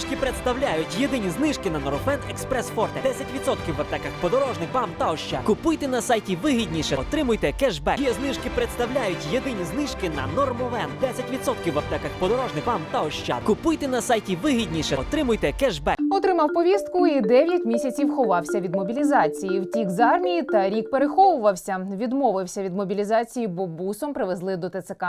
знижки представляють єдині знижки на Норофен Експрес Форте. 10% в аптеках подорожник, вам та ощад. Купуйте на сайті вигідніше, отримуйте кешбек. Є знижки представляють єдині знижки на Нормовен. 10% в аптеках подорожник, вам та ощад. Купуйте на сайті вигідніше, отримуйте кешбек. Отримав повістку і 9 місяців ховався від мобілізації. Втік з армії та рік переховувався. Відмовився від мобілізації, бо бусом привезли до ТЦК.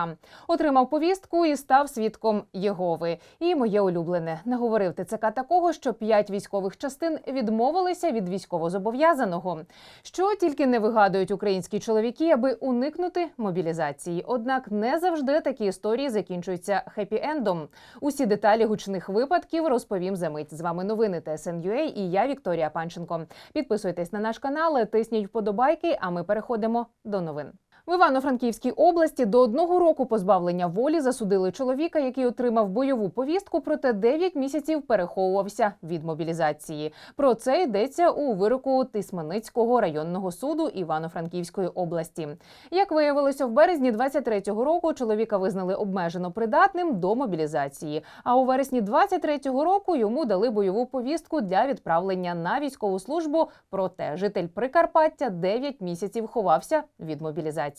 Отримав повістку і став свідком Єгови. І моє улюблене не говорив ТЦК такого, що 5 військових частин відмовилися від військовозобов'язаного. Що тільки не вигадують українські чоловіки, аби уникнути мобілізації. Однак не завжди такі історії закінчуються хеппі-ендом. Усі деталі гучних випадків розповім за мить. З вами новини ТСНЮА і я Вікторія Панченко. Підписуйтесь на наш канал, тисніть вподобайки. А ми переходимо до новин. В Івано-Франківській області до одного року позбавлення волі засудили чоловіка, який отримав бойову повістку, проте 9 місяців переховувався від мобілізації. Про це йдеться у вироку Тисманицького районного суду Івано-Франківської області. Як виявилося, в березні 23-го року чоловіка визнали обмежено придатним до мобілізації. А у вересні 23-го року йому дали бойову повістку для відправлення на військову службу. Проте житель Прикарпаття 9 місяців ховався від мобілізації.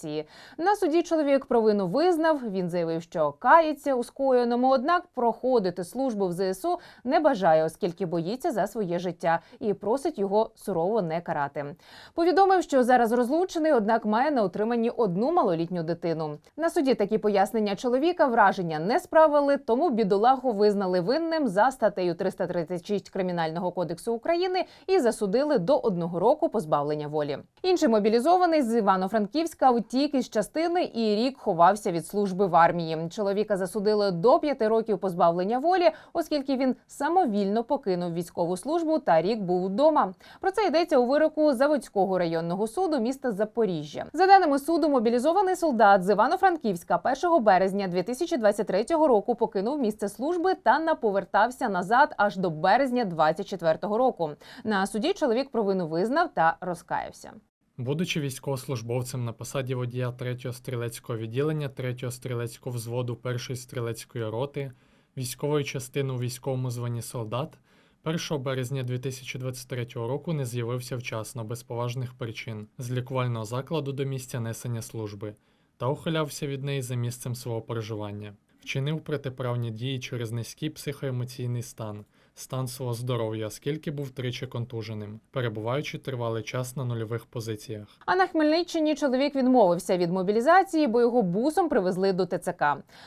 На суді чоловік провину визнав. Він заявив, що кається у скоєному, однак проходити службу в ЗСУ не бажає, оскільки боїться за своє життя і просить його сурово не карати. Повідомив, що зараз розлучений, однак має на утриманні одну малолітню дитину. На суді такі пояснення чоловіка враження не справили, тому бідолагу визнали винним за статтею 336 кримінального кодексу України і засудили до одного року позбавлення волі. Інший мобілізований з Івано-Франківська утік із частини і рік ховався від служби в армії. Чоловіка засудили до п'яти років позбавлення волі, оскільки він самовільно покинув військову службу та рік був вдома. Про це йдеться у вироку Заводського районного суду міста Запоріжжя. За даними суду, мобілізований солдат з Івано-Франківська 1 березня 2023 року покинув місце служби та не повертався назад аж до березня 2024 року. На суді чоловік провину визнав та розкаявся. Будучи військовослужбовцем на посаді водія 3-го стрілецького відділення 3-го стрілецького взводу 1-ї стрілецької роти, військової частини у військовому званні солдат, 1 березня 2023 року не з'явився вчасно без поважних причин з лікувального закладу до місця несення служби та ухилявся від неї за місцем свого проживання. Вчинив протиправні дії через низький психоемоційний стан, стан свого здоров'я, оскільки був тричі контуженим, перебуваючи тривалий час на нульових позиціях. А на Хмельниччині чоловік відмовився від мобілізації, бо його бусом привезли до ТЦК.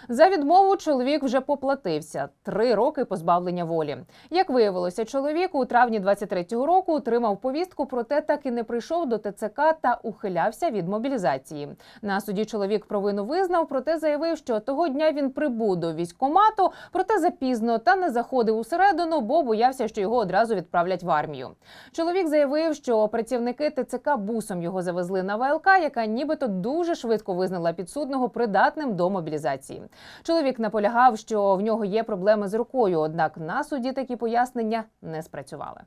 За відмову чоловік вже поплатився три роки позбавлення волі. Як виявилося, чоловік у травні 23-го року отримав повістку, проте так і не прийшов до ТЦК та ухилявся від мобілізації. На суді чоловік провину визнав, проте заявив, що того дня він прибув до військкомату, проте запізно та не заходив усередину, бо боявся, що його одразу відправлять в армію. Чоловік заявив, що працівники ТЦК бусом його завезли на ВЛК, яка нібито дуже швидко визнала підсудного придатним до мобілізації. Чоловік наполягав, що в нього є проблеми з рукою, однак на суді такі пояснення не спрацювали.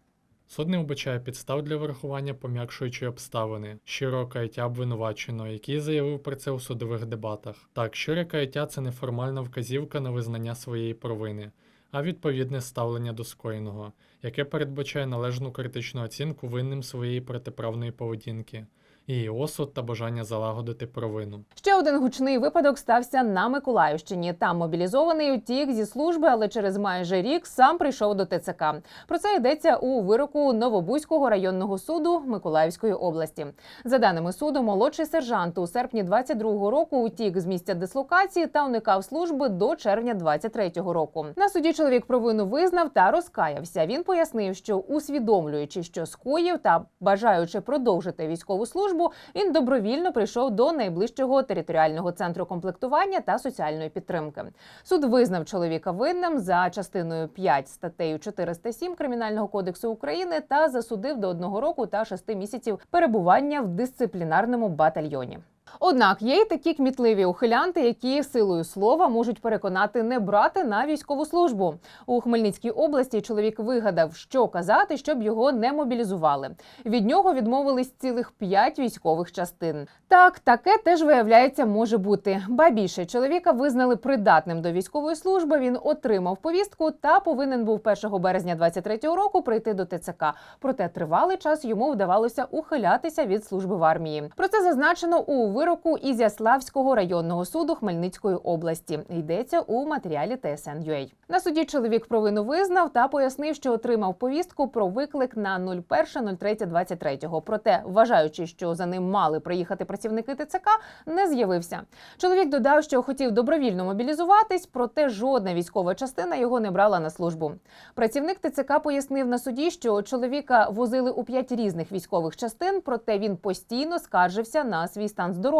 Суд не вбачає підстав для врахування пом'якшуючої обставини, щирого каяття обвинуваченого, який заявив про це у судових дебатах. Так, щире каяття це неформальна вказівка на визнання своєї провини, а відповідне ставлення до скоєного, яке передбачає належну критичну оцінку винним своєї протиправної поведінки, її осуд та бажання залагодити провину. Ще один гучний випадок стався на Миколаївщині. Там мобілізований утік зі служби, але через майже рік сам прийшов до ТЦК. Про це йдеться у вироку Новобузького районного суду Миколаївської області. За даними суду, молодший сержант у серпні 22-го року утік з місця дислокації та уникав служби до червня 23-го року. На суді чоловік провину визнав та розкаявся. Він пояснив, що усвідомлюючи, що скоїв та бажаючи продовжити військову службу, він добровільно прийшов до найближчого територіального центру комплектування та соціальної підтримки. Суд визнав чоловіка винним за частиною 5 статтею 407 Кримінального кодексу України та засудив до одного року та шести місяців перебування в дисциплінарному батальйоні. Однак є й такі кмітливі ухилянти, які силою слова можуть переконати не брати на військову службу. У Хмельницькій області чоловік вигадав, що казати, щоб його не мобілізували. Від нього відмовились цілих п'ять військових частин. Так, таке теж виявляється може бути. Ба більше чоловіка визнали придатним до військової служби. Він отримав повістку та повинен був 1 березня 23-го року прийти до ТЦК. Проте тривалий час йому вдавалося ухилятися від служби в армії. Про це зазначено у вироку Ізяславського районного суду Хмельницької області. Йдеться у матеріалі ТСН.UA. На суді чоловік провину визнав та пояснив, що отримав повістку про виклик на 01.03.23. Проте, вважаючи, що за ним мали приїхати працівники ТЦК, не з'явився. Чоловік додав, що хотів добровільно мобілізуватись, проте жодна військова частина його не брала на службу. Працівник ТЦК пояснив на суді, що чоловіка возили у п'ять різних військових частин, проте він постійно скаржився на свій стан здоров'я,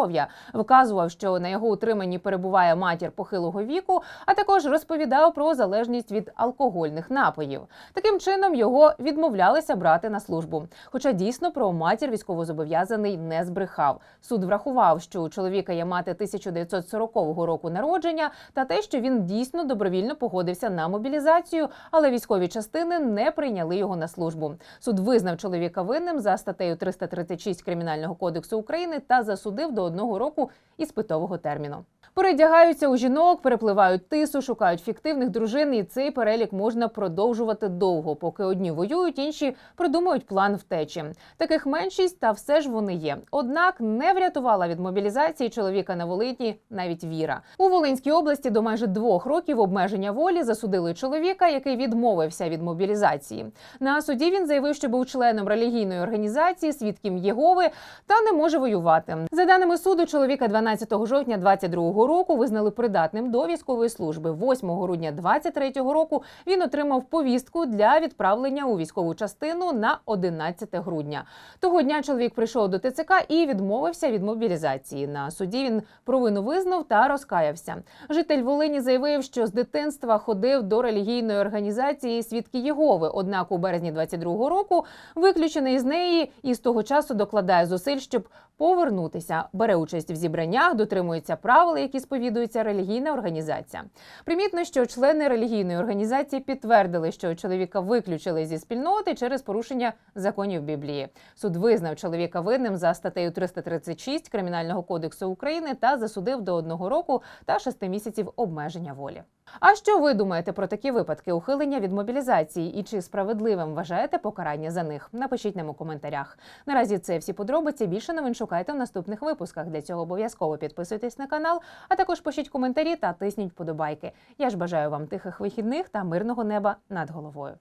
вказував, що на його утриманні перебуває матір похилого віку, а також розповідав про залежність від алкогольних напоїв. Таким чином його відмовлялися брати на службу. Хоча дійсно про матір військовозобов'язаний не збрехав. Суд врахував, що у чоловіка є мати 1940 року народження, та те, що він дійсно добровільно погодився на мобілізацію, але військові частини не прийняли його на службу. Суд визнав чоловіка винним за статтею 336 Кримінального кодексу України та засудив до одного року іспитового терміну. Передягаються у жінок, перепливають тису, шукають фіктивних дружин, і цей перелік можна продовжувати довго, поки одні воюють, інші придумують план втечі. Таких меншість, та все ж вони є. Однак не врятувала від мобілізації чоловіка на Волині навіть віра. У Волинській області до майже двох років обмеження волі засудили чоловіка, який відмовився від мобілізації. На суді він заявив, що був членом релігійної організації, свідком Єгови та не може воювати. За даними суду, чоловіка 12 жовтня 22 року визнали придатним до військової служби. 8 грудня 23 року він отримав повістку для відправлення у військову частину на 11 грудня. Того дня чоловік прийшов до ТЦК і відмовився від мобілізації. На суді він провину визнав та розкаявся. Житель Волині заявив, що з дитинства ходив до релігійної організації Свідки Єгови. Однак у березні 22 року виключений з неї і з того часу докладає зусиль, щоб повернутися. Бере участь в зібраннях, дотримується правил, які сповідується релігійна організація. Примітно, що члени релігійної організації підтвердили, що чоловіка виключили зі спільноти через порушення законів Біблії. Суд визнав чоловіка винним за статтею 336 Кримінального кодексу України та засудив до одного року та шести місяців обмеження волі. А що ви думаєте про такі випадки ухилення від мобілізації і чи справедливим вважаєте покарання за них? Напишіть нам у коментарях. Наразі це всі подробиці. Більше новин шукайте в наступних випусках. Для цього обов'язково підписуйтесь на канал, а також пишіть коментарі та тисніть вподобайки. Я ж бажаю вам тихих вихідних та мирного неба над головою.